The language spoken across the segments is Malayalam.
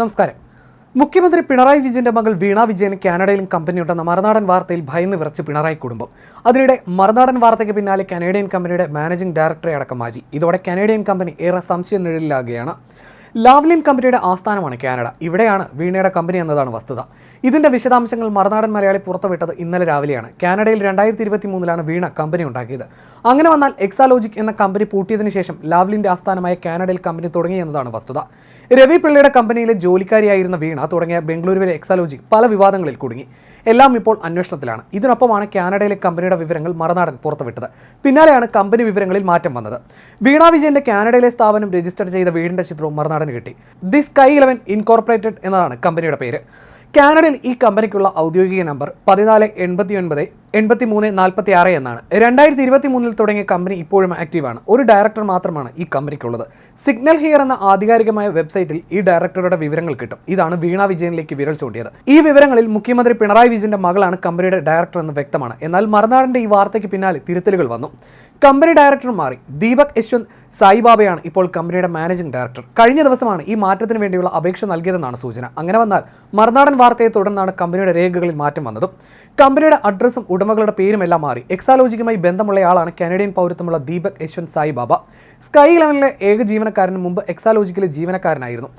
നമസ്കാരം. മുഖ്യമന്ത്രി പിണറായി വിജയന്റെ മകൾ വീണ വിജയൻ കാനഡയിലും കമ്പനിയുണ്ടെന്ന മറുനാടൻ വാർത്തയിൽ ഭയന്ന് വിറച്ച് പിണറായി കുടുംബം. അതിനിടെ മറുനാടൻ വാർത്തയ്ക്ക് പിന്നാലെ കനേഡിയൻ കമ്പനിയുടെ മാനേജിംഗ് ഡയറക്ടറെ അടക്കം മാറ്റി. ഇതോടെ കനേഡിയൻ കമ്പനി ഏറെ സംശയ നിഴലിലാകുകയാണ് ലാവ്ലിൻ കമ്പനിയുടെ ആസ്ഥാനമാണ് കാനഡ. ഇവിടെയാണ് വീണയുടെ കമ്പനി എന്നതാണ് വസ്തുത. ഇതിന്റെ വിശദാംശങ്ങൾ മറുനാടൻ മലയാളി പുറത്തുവിട്ടത് ഇന്നലെ രാവിലെയാണ്. കാനഡയിൽ രണ്ടായിരത്തി ഇരുപത്തി മൂന്നിലാണ് വീണ കമ്പനി ഉണ്ടാക്കിയത്. അങ്ങനെ വന്നാൽ എക്സാലോജിക് എന്ന കമ്പനി പൂട്ടിയതിന് ശേഷം ലാവ്ലിന്റെ ആസ്ഥാനമായ കാനഡയിൽ കമ്പനി തുടങ്ങി എന്നതാണ് വസ്തുത. രവി പിള്ളയുടെ കമ്പനിയിലെ ജോലിക്കാരിയായിരുന്ന വീണ തുടങ്ങിയ ബംഗളൂരുവിലെ എക്സാലോജിക് പല വിവാദങ്ങളിൽ കുടുങ്ങി. എല്ലാം ഇപ്പോൾ അന്വേഷണത്തിലാണ്. ഇതിനൊപ്പമാണ് കാനഡയിലെ കമ്പനിയുടെ വിവരങ്ങൾ മറുനാടൻ പുറത്തുവിട്ടത്. പിന്നാലെയാണ് കമ്പനി വിവരങ്ങളിൽ മാറ്റം വന്നത്. വീണ വിജയന്റെ കാനഡയിലെ സ്ഥാപനം രജിസ്റ്റർ ചെയ്ത വീടിന്റെ ചിത്രവും മറുനാടന് കിട്ടി. ദി സ്കൈ ഇലവൻ ഇൻകോർപ്പറേറ്റഡ് എന്നതാണ് കമ്പനിയുടെ പേര്. കാനഡയിൽ ഈ കമ്പനിക്കുള്ള ഔദ്യോഗിക നമ്പർ പതിനാല് എൺപത്തി ഒൻപത് എൺപത്തി മൂന്ന് നാൽപ്പത്തി ആറ് എന്നാണ്. രണ്ടായിരത്തി ഇരുപത്തി മൂന്നിൽ തുടങ്ങിയ കമ്പനി ഇപ്പോഴും ആക്റ്റീവാണ്. ഒരു ഡയറക്ടർ മാത്രമാണ് ഈ കമ്പനിക്കുള്ളത്. സിഗ്നൽ ഹിയർ എന്ന ആധികാരികമായ വെബ്സൈറ്റിൽ ഈ ഡയറക്ടറുടെ വിവരങ്ങൾ കിട്ടും. ഇതാണ് വീണ വിജയനിലേക്ക് വിരൽ ചൂണ്ടിയത്. ഈ വിവരങ്ങളിൽ മുഖ്യമന്ത്രി പിണറായി വിജയന്റെ മകളാണ് കമ്പനിയുടെ ഡയറക്ടർ എന്ന് വ്യക്തമാണ്. എന്നാൽ മറുനാടിന്റെ ഈ വാർത്തയ്ക്ക് പിന്നാലെ തിരുത്തലുകൾ വന്നു. കമ്പനി ഡയറക്ടർ മാറി. ദീപക് യശ്വന്ത് സായിബാബയാണ് ഇപ്പോൾ കമ്പനിയുടെ മാനേജിംഗ് ഡയറക്ടർ. കഴിഞ്ഞ ദിവസമാണ് ഈ മാറ്റത്തിന് വേണ്ടിയുള്ള അപേക്ഷ നൽകിയതെന്നാണ് സൂചന. അങ്ങനെ വന്നാൽ മറുനാടൻ വാർത്തയെ തുടർന്നാണ് കമ്പനിയുടെ രേഖകളിൽ മാറ്റം വന്നതും. കമ്പനിയുടെ അഡ്രസ്സും ഉടമകളുടെ പേരും എല്ലാം മാറി എക്സാലോജിക്കുമായി ബന്ധമുള്ളയാളാണ് കനേഡിയൻ പൗരത്വമുള്ള ദീപക് യശ്വന്ത് സായിബാബ. സ്കൈ ഇലവനിലെ ഏക ജീവനക്കാരന് മുമ്പ് എക്സാലോജിക്കിലെ ജീവനക്കാരനായിരുന്നു.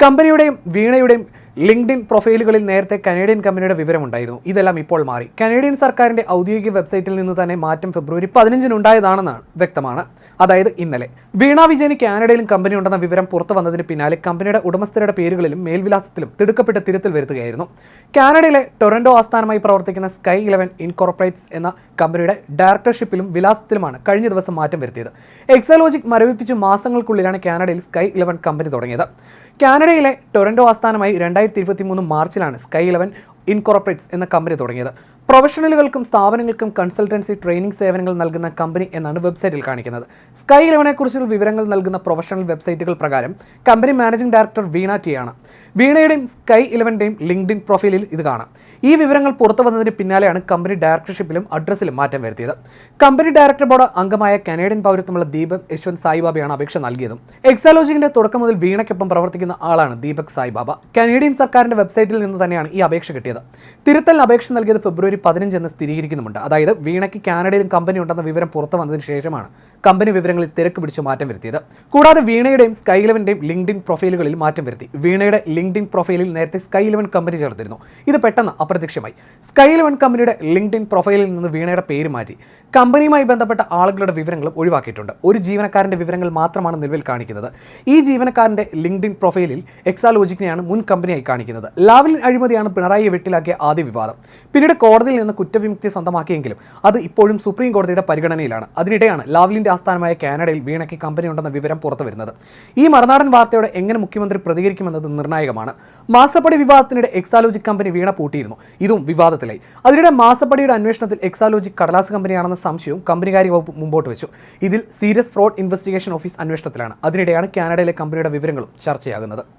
കമ്പനിയുടെയും വീണയുടെയും ലിങ്ക്ഡിൻ പ്രൊഫൈലുകളിൽ നേരത്തെ കനേഡിയൻ കമ്പനിയുടെ വിവരമുണ്ടായിരുന്നു. ഇതെല്ലാം ഇപ്പോൾ മാറി. കനേഡിയൻ സർക്കാരിന്റെ ഔദ്യോഗിക വെബ്സൈറ്റിൽ നിന്ന് തന്നെ മാറ്റം ഫെബ്രുവരി പതിനഞ്ചിന് ഉണ്ടായതാണെന്നാണ് വ്യക്തമാണ്. അതായത് ഇന്നലെ. വീണ വിജയന് കാനഡയിലും കമ്പനി ഉണ്ടെന്ന വിവരം പുറത്തു വന്നതിന് പിന്നാലെ കമ്പനിയുടെ ഉടമസ്ഥരുടെ പേരുകളിലും മേൽവിലാസത്തിലും തിടുക്കപ്പെട്ട തിരുത്തൽ വരുത്തുകയായിരുന്നു. കാനഡയിലെ ടൊറന്റോ ആസ്ഥാനമായി പ്രവർത്തിക്കുന്ന സ്കൈ ഇലവൻ ഇൻകോർപ്പറേറ്റ്സ് എന്ന കമ്പനിയുടെ ഡയറക്ടർഷിപ്പിലും വിലാസത്തിലുമാണ് കഴിഞ്ഞ ദിവസം മാറ്റം വരുത്തിയത്. എക്സലോജിക് മരവിപ്പിച്ച് മാസങ്ങൾക്കുള്ളിലാണ് കാനഡയിൽ സ്കൈ ഇലവൻ കമ്പനി തുടങ്ങിയത്. കാനഡയിലെ ടൊറന്റോ ആസ്ഥാനമായി രണ്ടായിരത്തി ഇരുപത്തി മൂന്ന് മാർച്ചിലാണ് സ്കൈ ഇലവൻ ഇൻകോർപ്പറേറ്റ്സ് എന്ന കമ്പനി തുടങ്ങിയത്. പ്രൊഫഷണലുകൾക്കും സ്ഥാപനങ്ങൾക്കും കൺസൾട്ടൻസി ട്രെയിനിങ് സേവനങ്ങൾ നൽകുന്ന കമ്പനി എന്നാണ് വെബ്സൈറ്റിൽ കാണിക്കുന്നത്. സ്കൈ ഇലവനെക്കുറിച്ചുള്ള വിവരങ്ങൾ നൽകുന്ന പ്രൊഫഷണൽ വെബ്സൈറ്റുകൾ പ്രകാരം company managing director Veena T ആണ് വീണയുടെയും സ്കൈ ഇലവന്റെയും ലിങ്ക്ഡിൻ പ്രൊഫൈലിൽ ഇത് കാണാം. ഈ വിവരങ്ങൾ പുറത്തു വന്നതിന് പിന്നാലെയാണ് കമ്പനി ഡയറക്ടർഷിപ്പിലും അഡ്രസ്സിലും മാറ്റം വരുത്തിയത്. കമ്പനി ഡയറക്ടർ ബോർഡ് അംഗമായ കനേഡിയൻ പൗരത്വമുള്ള ദീപക് യശ്വന്ത് സായിബാബയാണ് അപേക്ഷ നൽകിയതും. എക്സാലോജിക്കിന്റെ തുടക്കം മുതൽ വീണയ്ക്കൊപ്പം പ്രവർത്തിക്കുന്ന ആളാണ് ദീപക് സായിബാബ. കനേഡിയൻ സർക്കാരിന്റെ വെബ്സൈറ്റിൽ നിന്ന് തന്നെയാണ് ഈ അപേക്ഷ കിട്ടിയത്. തിരുത്തലിന് അപേക്ഷ നൽകിയത് ഫെബ്രുവരി പതിനഞ്ച് എന്ന് സ്ഥിരീകരിക്കുന്നുമുണ്ട്. അതായത് വീണയ്ക്ക് കാനഡയിലും കമ്പനി ഉണ്ടെന്ന വിവരം പുറത്തു വന്നതിന് ശേഷമാണ് കമ്പനി വിവരങ്ങളിൽ തിരക്ക് പിടിച്ച് മാറ്റം വരുത്തിയത്. കൂടാതെ വീണയുടെയും സ്കൈ ഇലവന്റെയും ലിങ്ക്ഡിൻ പ്രൊഫൈലുകളിൽ മാറ്റം വരുത്തി. വീണയുടെ ലിങ്ക്ഡിൻ പ്രൊഫൈലിൽ നേരത്തെ സ്കൈ ഇലവൻ കമ്പനി ചേർത്തിരുന്നു ഇത് പെട്ടെന്ന് അപ്രത്യക്ഷമായി. സ്കൈ ഇലവൻ കമ്പനിയുടെ ലിങ്ക്ഡിൻ പ്രൊഫൈലിൽ നിന്ന് വീണയുടെ പേര് മാറ്റി കമ്പനിയുമായി ബന്ധപ്പെട്ട ആളുകളുടെ വിവരങ്ങളും ഒഴിവാക്കിയിട്ടുണ്ട്. ഒരു ജീവനക്കാരന്റെ വിവരങ്ങൾ മാത്രമാണ് നിലവിൽ കാണിക്കുന്നത്. ഈ ജീവനക്കാരന്റെ ലിങ്ക്ഡിൻ പ്രൊഫൈലിൽ എക്സാലോജിക്കിനെയാണ് മുൻ കമ്പനിയായി കാണിക്കുന്നത്. ലാവലിൻ അഴിമതിയാണ് പിണറായിയെ വെട്ടിലാക്കിയ ആദ്യ വിവാദം. പിന്നീട് കോടതിയിൽ നിന്ന് കുറ്റവിമുക്തി സ്വന്തമാക്കിയെങ്കിലും അത് ഇപ്പോഴും സുപ്രീം കോടതിയുടെ പരിഗണനയിലാണ്. അതിനിടെയാണ് ലാവ്ലിന്റെ ആസ്ഥാനമായ കാനഡയിൽ വീണയ്ക്ക് കമ്പനി ഉണ്ടെന്ന വിവരം പുറത്തു വരുന്നത് ഈ മറുനാടൻ വാർത്തയോടെ എങ്ങനെ മുഖ്യമന്ത്രി പ്രതികരിക്കുമെന്നത് നിർണായകമാണ്. മാസപ്പടി വിവാദത്തിനിടെ എക്സാലോജിക് കമ്പനി വീണ പൂട്ടിയിരുന്നു. ഇതും വിവാദത്തിലായി. അതിനിടെ മാസപ്പടിയുടെ അന്വേഷണത്തിൽ എക്സാലോജിക് കടലാസ് കമ്പനിയാണെന്ന സംശയവും കമ്പനികാര്യ വകുപ്പ് മുമ്പോട്ട് വെച്ചു. ഇതിൽ സീരിയസ് ഫ്രോഡ് ഇൻവെസ്റ്റിഗേഷൻ ഓഫീസ് അന്വേഷണത്തിലാണ്. അതിനിടെയാണ് കാനഡയിലെ കമ്പനിയുടെ വിവരങ്ങളും ചർച്ചയാകുന്നത്.